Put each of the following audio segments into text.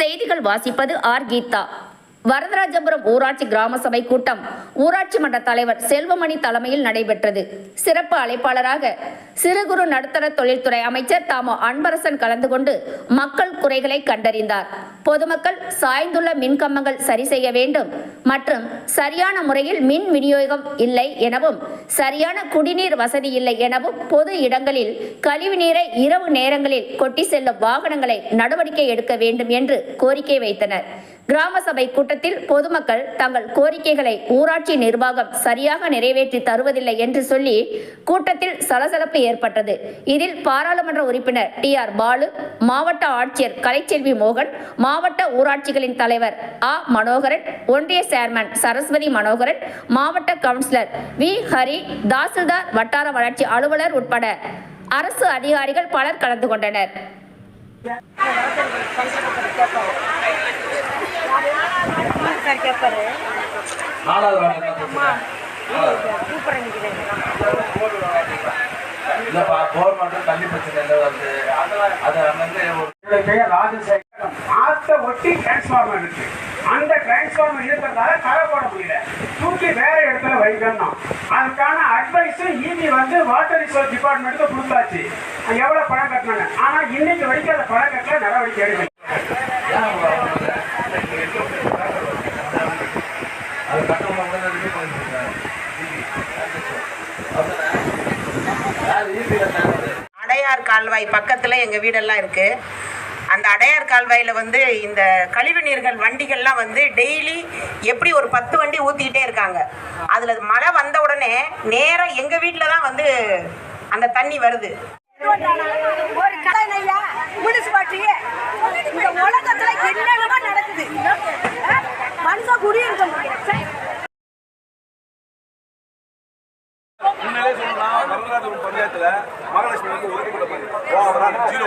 செய்திகள் வாசிப்பது ஆர் கீதா. வரதராஜபுரம் ஊராட்சி கிராம சபை கூட்டம் ஊராட்சி மன்ற தலைவர் செல்வமணி தலைமையில் நடைபெற்றது. சிறப்பு அழைப்பாளராக சிறு குறு நடுத்தர தொழில்துறை அமைச்சர் தாமோ அன்பரசன் கலந்து கொண்டு மக்கள் குறைகளை கண்டறிந்தார். பொதுமக்கள் சாய்ந்துள்ள மின்கம்பங்கள் சரி செய்ய வேண்டும் மற்றும் சரியான முறையில் மின் விநியோகம் இல்லை எனவும் சரியான குடிநீர் வசதி இல்லை எனவும் பொது இடங்களில் கழிவுநீரை இரவு நேரங்களில் கொட்டி செல்லும் வாகனங்களை நடவடிக்கை எடுக்க வேண்டும் என்று கோரிக்கை வைத்தனர். கிராம சபை கூட்டத்தில் பொதுமக்கள் தங்கள் கோரிக்கைகளை ஊராட்சி நிர்வாகம் சரியாக நிறைவேற்றி தருவதில்லை என்று சொல்லி கூட்டத்தில் சலசலப்பு ஏற்பட்டது. இதில் பாராளுமன்ற உறுப்பினர் டி ஆர் பாலு மாவட்ட ஆட்சியர் கலைச்செல்வி மோகன் மாவட்ட ஊராட்சிகளின் தலைவர் ஆ மனோகரன் ஒன்றிய சேர்மன் சரஸ்வதி மனோகரன் மாவட்ட கவுன்சிலர் வி ஹரி தாசில்தார் வட்டார வளர்ச்சி அலுவலர் உட்பட அரசு அதிகாரிகள் பலர் கலந்து கொண்டனர். சார் கேட்பாரு இல்லப்பா போர் மட்டும் தண்ணி பிரச்சனை இல்லை வந்து அது அங்கங்க ஒரு பெயர் ஆத்த ஒட்டி டிரான்ஸ்ஃபார்மர் இருக்கு. அந்த டிரான்ஸ்ஃபார்மர் இருக்கிறதால போட முடியல. தூக்கி வேற இடத்துல வைக்கணும் அதுக்கான அட்வைஸும் ஈபி வந்து வாட்டர் ரிசோர்ஸ் டிபார்ட்மெண்ட்டுக்கு கொடுத்தாச்சு. எவ்வளவு பணம் கட்டினாங்க ஆனா இன்னைக்கு வரைக்கும் அந்த பணம் கட்டல நடவடிக்கை எடுக்கல. அடையார் கால்வாய் பக்கத்தில் எங்கள் வீடெல்லாம் இருக்குது அந்த அடையார் கால்வாயில் வந்து இந்த கழிவு நீர்கள் வண்டிகள்லாம் வந்து டெய்லி எப்படி ஒரு பத்து வண்டி ஊற்றிக்கிட்டே இருக்காங்க. அதில் மழை வந்த உடனே நேராக எங்கள் வீட்டில் தான் வந்து அந்த தண்ணி வருது. ஒரு கலைஞையா முனிசிபாலிட்டி இந்த உலகத்துல பஞ்சாயத்துல மகாலட்சுமி வந்து ஒதுக்கப்பட்ட பகுதி. ஜீரோ.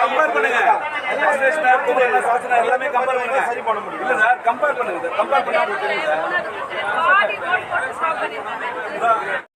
compare பண்ணுங்க. எல்லாம் சாசனம் எல்லாமே compare பண்ணுங்க. இல்ல சார், compare பண்ணுங்க compare பண்ணா தெரியும் சார்.